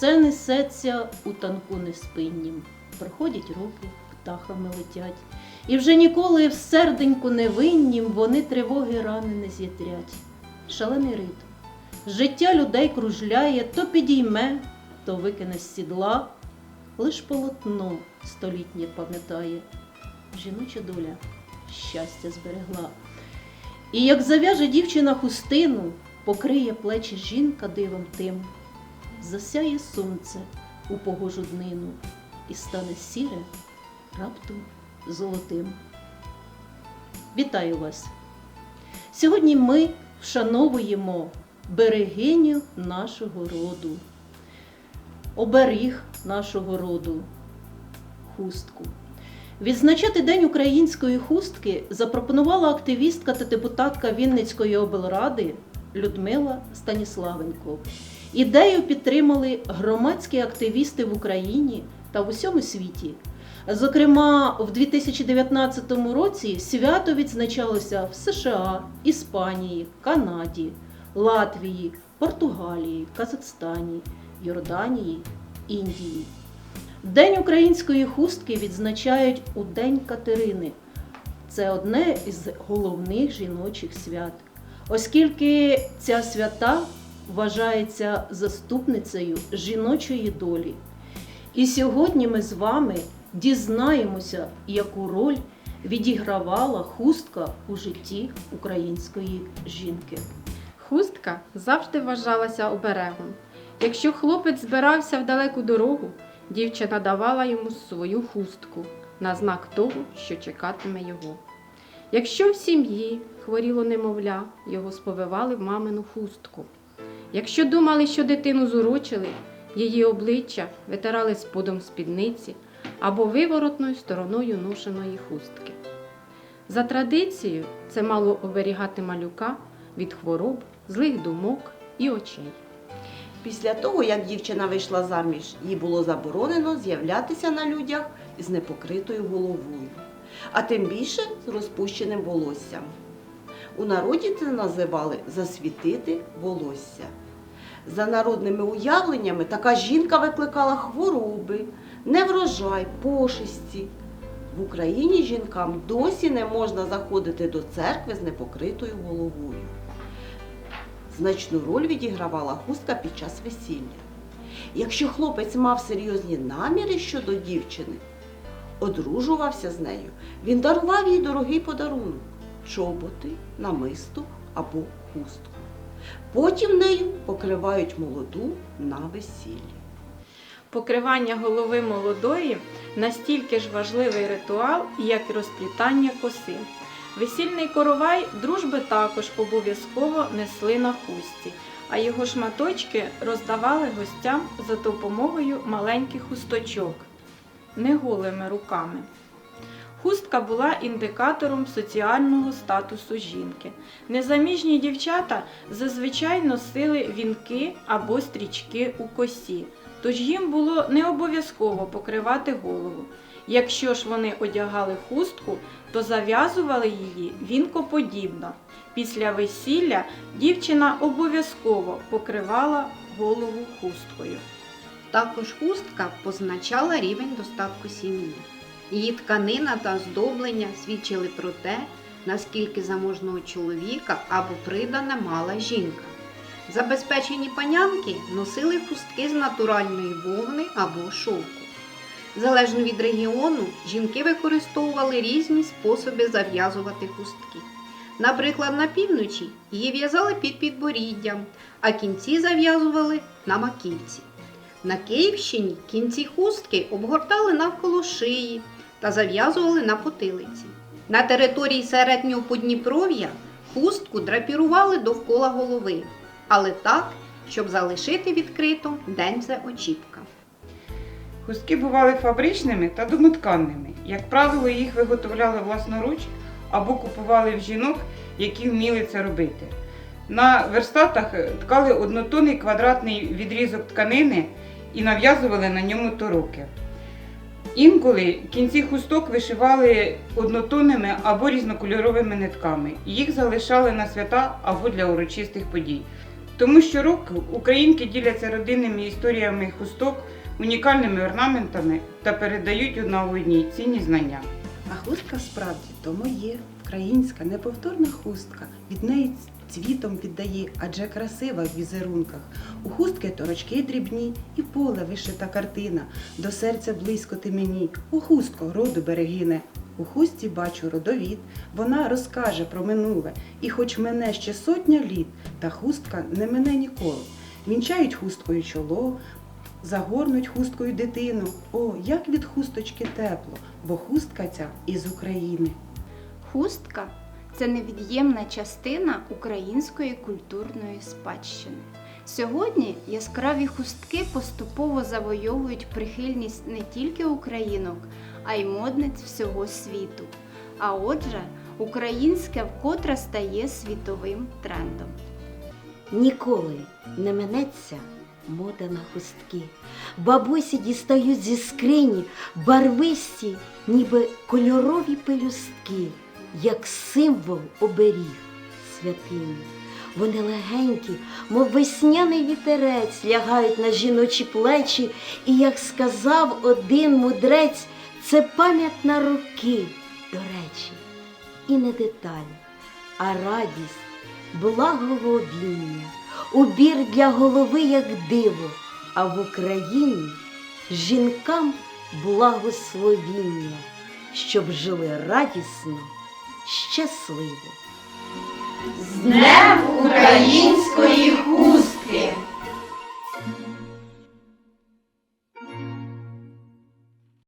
все несеться у танку неспиннім. Проходять роки, птахами летять, і вже ніколи в серденьку невиннім вони тривоги рани не з'ятрять. Шалений ритм. Життя людей кружляє, то підійме, то викине з сідла. Лиш полотно столітнє пам'ятає, жіноча доля щастя зберегла. І як зав'яже дівчина хустину, покриє плечі жінка дивом тим, засяє сонце у погожу днину і стане сіре раптом золотим. Вітаю вас! Сьогодні ми вшановуємо берегиню нашого роду, оберіг нашого роду, хустку. Відзначати День української хустки запропонувала активістка та депутатка Вінницької облради Людмила Станіславенко. Ідею підтримали громадські активісти в Україні та в усьому світі. Зокрема, в 2019 році свято відзначалося в США, Іспанії, Канаді, Латвії, Португалії, Казахстані, Йорданії, Індії. День української хустки відзначають у День Катерини. Це одне із головних жіночих свят, оскільки ця свята вважається заступницею жіночої долі. І сьогодні ми з вами дізнаємося, яку роль відігравала хустка у житті української жінки. Хустка завжди вважалася оберегом. Якщо хлопець збирався в далеку дорогу, дівчина давала йому свою хустку на знак того, що чекатиме його. Якщо в сім'ї хворіло немовля, його сповивали в мамину хустку. Якщо думали, що дитину зурочили, її обличчя витирали сподом спідниці або виворотною стороною ношеної хустки. За традицією, це мало оберігати малюка від хвороб, злих думок і очей. Після того, як дівчина вийшла заміж, їй було заборонено з'являтися на людях з непокритою головою, а тим більше з розпущеним волоссям. У народі це називали засвітити волосся. За народними уявленнями, така жінка викликала хвороби, неврожай, пошесті. В Україні жінкам досі не можна заходити до церкви з непокритою головою. Значну роль відігравала хустка під час весілля. Якщо хлопець мав серйозні наміри щодо дівчини, одружувався з нею, він дарував їй дорогий подарунок чоботи, намисто або хустку. Потім нею покривають молоду на весіллі. Покривання голови молодої настільки ж важливий ритуал, як і розплітання коси. Весільний коровай дружби також обов'язково несли на хусті, а його шматочки роздавали гостям за допомогою маленьких хусточок, не голими руками. Хустка була індикатором соціального статусу жінки. Незаміжні дівчата зазвичай носили вінки або стрічки у косі, тож їм було не обов'язково покривати голову. Якщо ж вони одягали хустку, то зав'язували її вінкоподібно. Після весілля дівчина обов'язково покривала голову хусткою. Також хустка позначала рівень достатку сім'ї. Її тканина та оздоблення свідчили про те, наскільки заможного чоловіка або придана мала жінка. Забезпечені панянки носили хустки з натуральної вовни або шовку. Залежно від регіону, жінки використовували різні способи зав'язувати хустки. Наприклад, на півночі її в'язали під підборіддям, а кінці зав'язували на маківці. На Київщині кінці хустки обгортали навколо шиї та зав'язували на потилиці. На території середнього Подніпров'я хустку драпірували довкола голови, але так, щоб залишити відкрито денце очіпка. Хустки бували фабричними та домотканними. Як правило, їх виготовляли власноруч або купували в жінок, які вміли це робити. На верстатах ткали однотонний квадратний відрізок тканини і нав'язували на ньому тороки. Інколи кінці хусток вишивали однотонними або різнокольоровими нитками. Їх залишали на свята або для урочистих подій. Тому що року українки діляться родинними історіями хусток, унікальними орнаментами та передають одна одній цінні знання. А хустка справді тому є українська неповторна хустка. Від неї цвітом віддає, адже красива в візерунках. У хустки торочки дрібні, і поле вишита картина. До серця близько ти мені, у хустко роду берегине. У хустці бачу родовід, вона розкаже про минуле, і хоч мене ще сотня літ, та хустка не мене ніколи. Вінчають хусткою чоло, загорнуть хусткою дитину. О, як від хусточки тепло, бо хустка ця із України. Хустка це невід'ємна частина української культурної спадщини. Сьогодні яскраві хустки поступово завойовують прихильність не тільки українок, а й модниць всього світу. А отже, українське вкотре стає світовим трендом. Ніколи не минеться мода на хустки. Бабусі дістають зі скрині барвисті, ніби кольорові пелюстки, як символ оберіг святині. Вони легенькі, мов весняний вітерець, лягають на жіночі плечі, і, як сказав один мудрець, це пам'ять на роки, до речі, і не деталь, а радість благоговіння, убір для голови, як диво, а в Україні жінкам благословіння, щоб жили радісно, щасливо. З Днем української хустки!